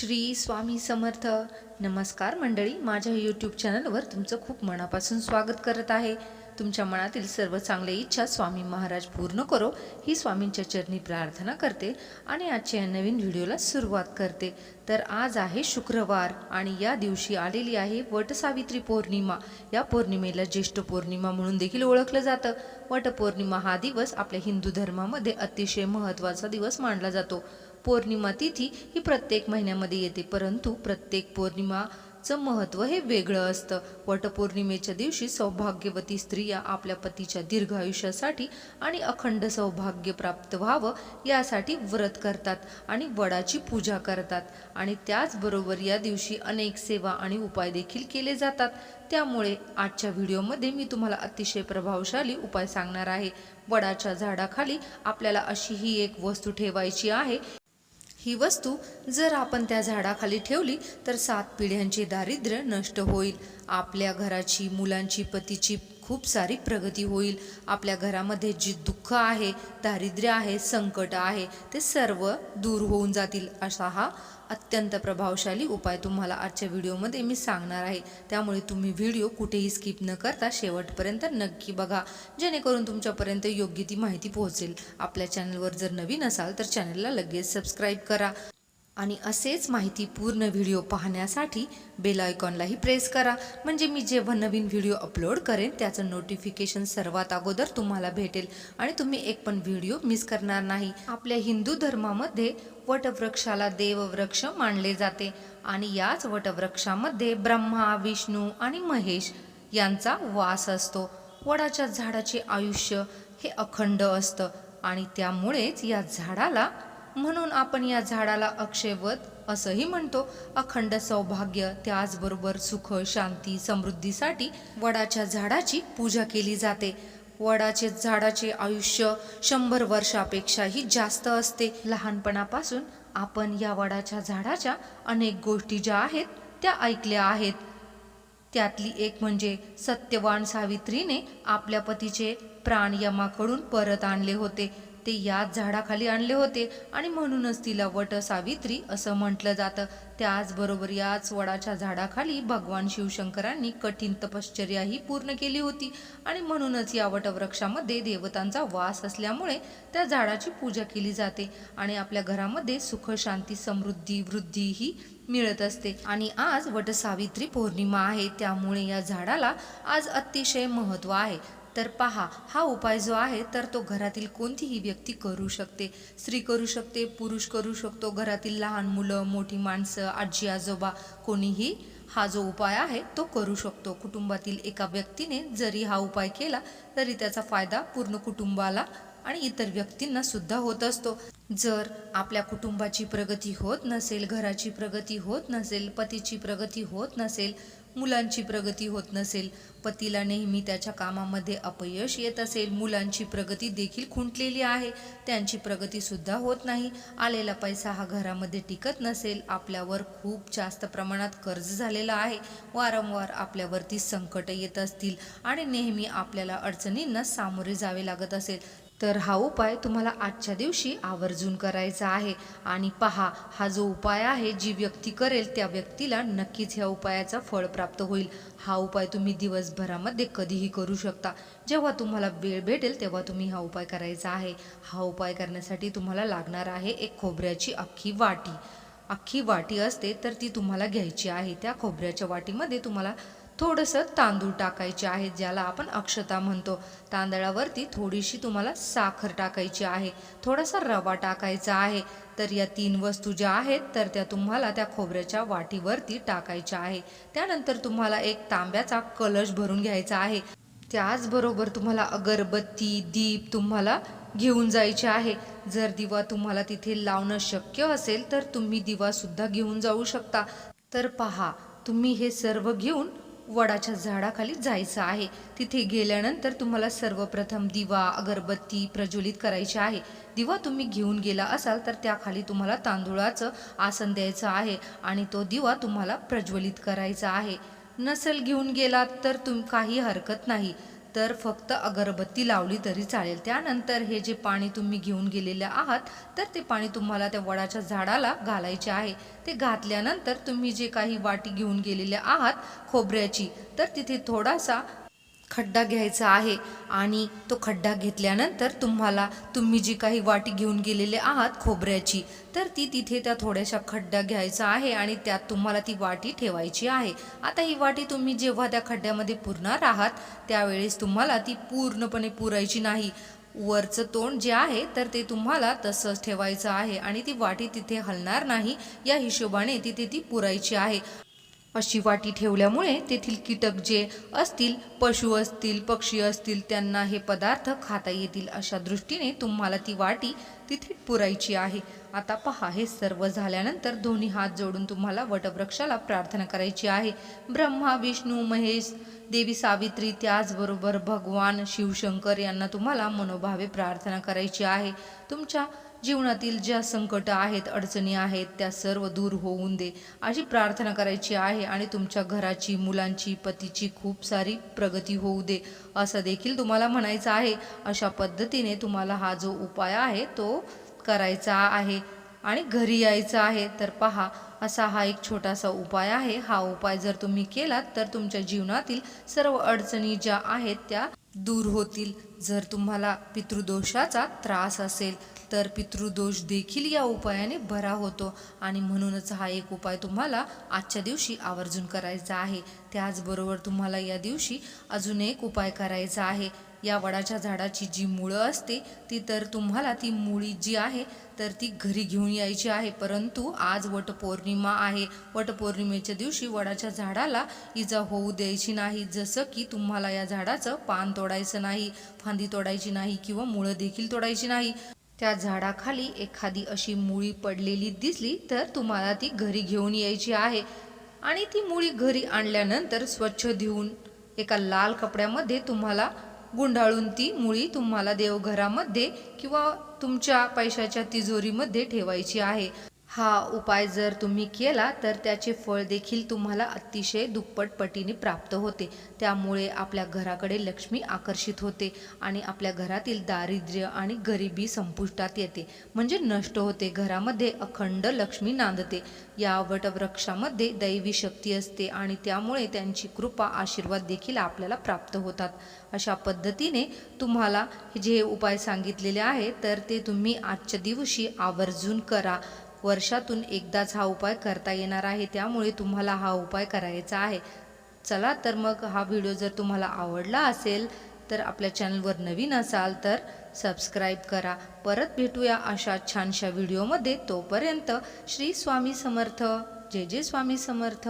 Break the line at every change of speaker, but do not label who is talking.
श्री स्वामी समर्थ. नमस्कार मंडळी माझ्या यूट्यूब चॅनलवर तुमचं खूप मनापासून स्वागत करत आहे. तुमच्या मनातील सर्व चांगल्या इच्छा स्वामी महाराज पूर्ण करो ही स्वामींच्या चरणी प्रार्थना करते आणि आजच्या या नवीन व्हिडिओला सुरुवात करते. तर आज आहे शुक्रवार आणि या दिवशी आलेली आहे वटसावित्री पौर्णिमा. या पौर्णिमेला ज्येष्ठ पौर्णिमा म्हणून देखील ओळखलं जातं. वटपौर्णिमा हा दिवस आपल्या हिंदू धर्मामध्ये अतिशय महत्त्वाचा दिवस मानला जातो. पौर्णिमा तिथी ही प्रत्येक महिन्यामध्ये येते. परंतु प्रत्येक पौर्णिमाचं महत्त्व हे वेगळं असतं. वटपौर्णिमेच्या दिवशी सौभाग्यवती स्त्रिया आपल्या पतीच्या दीर्घ आयुष्यासाठी आणि अखंड सौभाग्य प्राप्त व्हावं यासाठी व्रत करतात आणि वडाची पूजा करतात. आणि त्याचबरोबर या दिवशी अनेक सेवा आणि उपाय देखील केले जातात. त्यामुळे आजच्या व्हिडिओमध्ये मी तुम्हाला अतिशय प्रभावशाली उपाय सांगणार आहे. वडाच्या झाडाखाली आपल्याला अशी ही एक वस्तू ठेवायची आहे ही वस्तू जर आपण त्या झाडाखाली ठेवली तर सात पिढ्यांचे दारिद्र्य नष्ट होईल. आपल्या घराची मुलांची पतीची खूप सारी प्रगती होईल. आपल्या घरामध्ये जी दुःख आहे दारिद्र्य आहे संकट आहे ते सर्व दूर होऊन जातील असा हा अत्यंत प्रभावशाली उपाय तुम्हाला आजच्या व्हिडिओमध्ये मी सांगणार आहे. त्यामुळे तुम्ही व्हिडिओ कुठेही स्किप न करता शेवटपर्यंत नक्की बघा. जेणेकरून तुमच्यापर्यंत योग्य ती माहिती पोहोचेल. आपल्या चॅनलवर जर नवीन असाल तर चॅनलला लगेच सबस्क्राईब करा. आणि असेच माहिती पूर्ण व्हिडिओ पाहण्यासाठी बेल आयकॉनलाही प्रेस करा. म्हणजे मी जेव्हा नवीन व्हिडिओ अपलोड करेन त्याचं नोटिफिकेशन सर्वात अगोदर तुम्हाला भेटेल आणि तुम्ही एक पण व्हिडिओ मिस करणार नाही. आपल्या हिंदू धर्मामध्ये वटवृक्षाला देववृक्ष मानले जाते आणि याच वटवृक्षामध्ये ब्रह्मा विष्णू आणि महेश यांचा वास असतो. वडाच्या झाडाचे आयुष्य हे अखंड असतं आणि त्यामुळेच या झाडाला म्हणून आपण या झाडाला अक्षयवत असंही म्हणतो. अखंड सौभाग्य त्याचबरोबर सुख शांती समृद्धीसाठी वडाच्या झाडाची पूजा केली जाते. वडाचे झाडाचे आयुष्य शंभर वर्षापेक्षाही जास्त असते. लहानपणापासून आपण या वडाच्या झाडाच्या अनेक गोष्टी ज्या आहेत त्या ऐकल्या आहेत. त्यातली एक म्हणजे सत्यवान सावित्रीने आपल्या पतीचे प्राण यमाकडून परत आणले होते. ते याच झाडाखाली आणले होते आणि म्हणूनच तिला वट सावित्री असं म्हटलं जातं. त्याचबरोबर याच वडाच्या झाडाखाली भगवान शिवशंकरांनी कठीण तपश्चर्याही पूर्ण केली होती आणि म्हणूनच या वटवृक्षामध्ये देवतांचा वास असल्यामुळे त्या झाडाची पूजा केली जाते आणि आपल्या घरामध्ये सुख शांती समृद्धी वृद्धी ही मिळत असते. आणि आज वटसावित्री पौर्णिमा आहे त्यामुळे या झाडाला आज अतिशय महत्त्व आहे. तर पहा हा उपाय जो आहे तर तो घरातील कोणतीही व्यक्ती करू शकते. स्त्री करू शकते पुरुष करू शकतो. घरातील लहान मुलं मोठी माणसं आजी आजोबा कोणीही हा जो उपाय आहे तो करू शकतो. कुटुंबातील एका व्यक्तीने जरी हा उपाय केला तरी त्याचा फायदा पूर्ण कुटुंबाला आणि इतर व्यक्तींना सुद्धा होत असतो. जर आपल्या कुटुंबाची प्रगती होत नसेल घराची प्रगती होत नसेल पतीची प्रगती होत नसेल मुलांची प्रगती होत नसेल पतीला नेहमी त्याच्या कामामध्ये अपयश येत असेल मुलांची प्रगती देखील खुंटलेली आहे. त्यांची प्रगतीसुद्धा होत नाही. आलेला पैसा हा घरामध्ये टिकत नसेल आपल्यावर खूप जास्त प्रमाणात कर्ज झालेला आहे. वारंवार आपल्यावरती संकट येत असतील आणि नेहमी आपल्याला अडचणींना सामोरे जावे लागत असेल तर हा उपाय तुम्हाला आजच्या दिवशी आवर्जून करायचा आहे. आणि पहा हा जो उपाय आहे जी व्यक्ती करेल त्या व्यक्तीला नक्कीच ह्या उपायाचा फळ प्राप्त होईल. हा उपाय तुम्ही दिवसभरामध्ये कधीही करू शकता. जेव्हा तुम्हाला वेळ भेटेल तेव्हा तुम्ही हा उपाय करायचा आहे. हा उपाय करण्यासाठी तुम्हाला लागणार आहे एक खोबऱ्याची अख्खी वाटी. अख्खी वाटी असते तर ती तुम्हाला घ्यायची आहे. त्या खोबऱ्याच्या वाटीमध्ये तुम्हाला थोडंसं तांदूळ टाकायचे आहेत ज्याला आपण अक्षता म्हणतो. तांदळावरती थोडीशी तुम्हाला साखर टाकायची आहे. थोडासा रवा टाकायचा आहे. तर या तीन वस्तू ज्या आहेत तर त्या तुम्हाला त्या खोबऱ्याच्या वाटीवरती टाकायच्या आहे. त्यानंतर तुम्हाला एक तांब्याचा कलश भरून घ्यायचा आहे. त्याचबरोबर तुम्हाला अगरबत्ती दीप तुम्हाला घेऊन जायचे आहे. जर दिवा तुम्हाला तिथे लावणं शक्य असेल तर तुम्ही दिवासुद्धा घेऊन जाऊ शकता. तर पहा तुम्ही हे सर्व घेऊन वडाच्या झाडाखाली जायचं आहे. तिथे गेल्यानंतर तुम्हाला सर्वप्रथम दिवा अगरबत्ती प्रज्वलित करायची आहे. दिवा तुम्ही घेऊन गेला असाल तर त्याखाली तुम्हाला तांदूळाचं आसन द्यायचं आहे आणि तो दिवा तुम्हाला प्रज्वलित करायचा आहे. नसेल घेऊन गेलात तर तुम काही हरकत नाही. तर फक्त अगरबत्ती लावली तरी चालेल. त्यानंतर हे जे पाणी तुम्ही घेऊन गेलेले आहात तर ते पाणी तुम्हाला त्या वडाच्या झाडाला घालायचे आहे. ते घातल्यानंतर तुम्ही जे काही वाटी घेऊन गेलेले आहात खोबऱ्याची तर तिथे थोडासा खड्डा घ्यायचा आहे आणि तो खड्डा घेतल्यानंतर तुम्हाला तुम्ही जी काही वाटी घेऊन गेलेले आहात खोबऱ्याची तर ती तिथे त्या थोड्याशा खड्डा घ्यायचा आहे आणि त्यात तुम्हाला ती वाटी ठेवायची आहे. आता ही वाटी तुम्ही जेव्हा त्या खड्ड्यामध्ये पुरणार आहात त्यावेळेस तुम्हाला ती पूर्णपणे पुरायची नाही. वरचं तोंड जे आहे तर ते तुम्हाला तसंच ठेवायचं आहे आणि ती वाटी तिथे हलणार नाही. या हिशोबाने तिथे ती पुरायची आहे. अशी वाटी ठेवल्यामुळे तेथील कीटक जे असतील पशु असतील पक्षी असतील त्यांना हे पदार्थ खाता येतील अशा दृष्टीने तुम्हाला ती वाटी तिथे पुरायची आहे. आता पहा हे सर्व झाल्यानंतर दोन्ही हात जोडून तुम्हाला वटवृक्षाला प्रार्थना करायची आहे. ब्रह्मा विष्णू महेश देवी सावित्री त्याचबरोबर भगवान शिवशंकर यांना तुम्हाला मनोभावे प्रार्थना करायची आहे. तुमच्या जीवनातील ज्या संकट आहेत अडचणी आहेत त्या सर्व दूर होऊन दे. अशी प्रार्थना करायची आहे आणि तुमच्या घराची मुलांची पतीची खूप सारी प्रगती होऊ दे असं देखील तुम्हाला म्हणायचं आहे. अशा पद्धतीने तुम्हाला हा जो उपाय आहे तो करायचा आहे. आणि घरी यायचं आहे तर पहा असा हा एक छोटासा उपाय आहे. हा उपाय जर तुम्ही केलात तर तुमच्या जीवनातील सर्व अडचणी ज्या आहेत त्या दूर होतील. जर तुम्हाला पितृदोषाचा त्रास असेल तर पितृदोष देखील या उपायाने बरा होतो. आणि म्हणूनच हा एक उपाय तुम्हाला आजच्या दिवशी आवर्जून करायचा आहे. त्याचबरोबर तुम्हाला या दिवशी अजून एक उपाय करायचा आहे. या वडाच्या झाडाची जी मुळं असते ती तर तुम्हाला ती मुळी जी आहे तर ती घरी घेऊन यायची आहे. परंतु आज वटपौर्णिमा आहे. वटपौर्णिमेच्या दिवशी वडाच्या झाडाला इजा होऊ द्यायची नाही. जसं की तुम्हाला या झाडाचं पान तोडायचं नाही फांदी तोडायची नाही किंवा मुळं देखील तोडायची नाही. त्या झाडाखाली एखादी अशी मुळी पडलेली दिसली तर तुम्हाला ती घरी घेऊन यायची आहे. आणि ती मुळी घरी आणल्यानंतर स्वच्छ धुवून एका लाल कपड्यामध्ये तुम्हाला गुंडाळून ती मुळी तुम्हाला देवघरामध्ये किंवा तुमच्या पैशाच्या तिजोरीमध्ये ठेवायची आहे. हा उपाय जर तुम्ही केला तर त्याचे फळ देखील तुम्हाला अतिशय दुप्पट पटीने प्राप्त होते. त्यामुळे आपल्या घराकडे लक्ष्मी आकर्षित होते आणि आपल्या घरातील दारिद्र्य आणि गरिबी संपुष्टात येते. म्हणजे नष्ट होते. घरामध्ये अखंड लक्ष्मी नांदते. या वटवृक्षामध्ये दैवी शक्ती असते आणि त्यामुळे त्यांची कृपा आशीर्वाद देखील आपल्याला प्राप्त होतात. अशा पद्धतीने तुम्हाला जे उपाय सांगितलेले आहे तर ते तुम्ही आजच्या दिवशी आवर्जून करा. वर्षातून एकदाच हा उपाय करता येणार आहे. त्यामुळे तुम्हाला हा उपाय करायचा आहे. चला तर मग हा व्हिडिओ जर तुम्हाला आवडला असेल तर आपल्या चॅनलवर नवीन असाल तर सबस्क्राईब करा. परत भेटूया अशा छानशा व्हिडिओमध्ये. तोपर्यंत श्री स्वामी समर्थ. जय जय स्वामी समर्थ.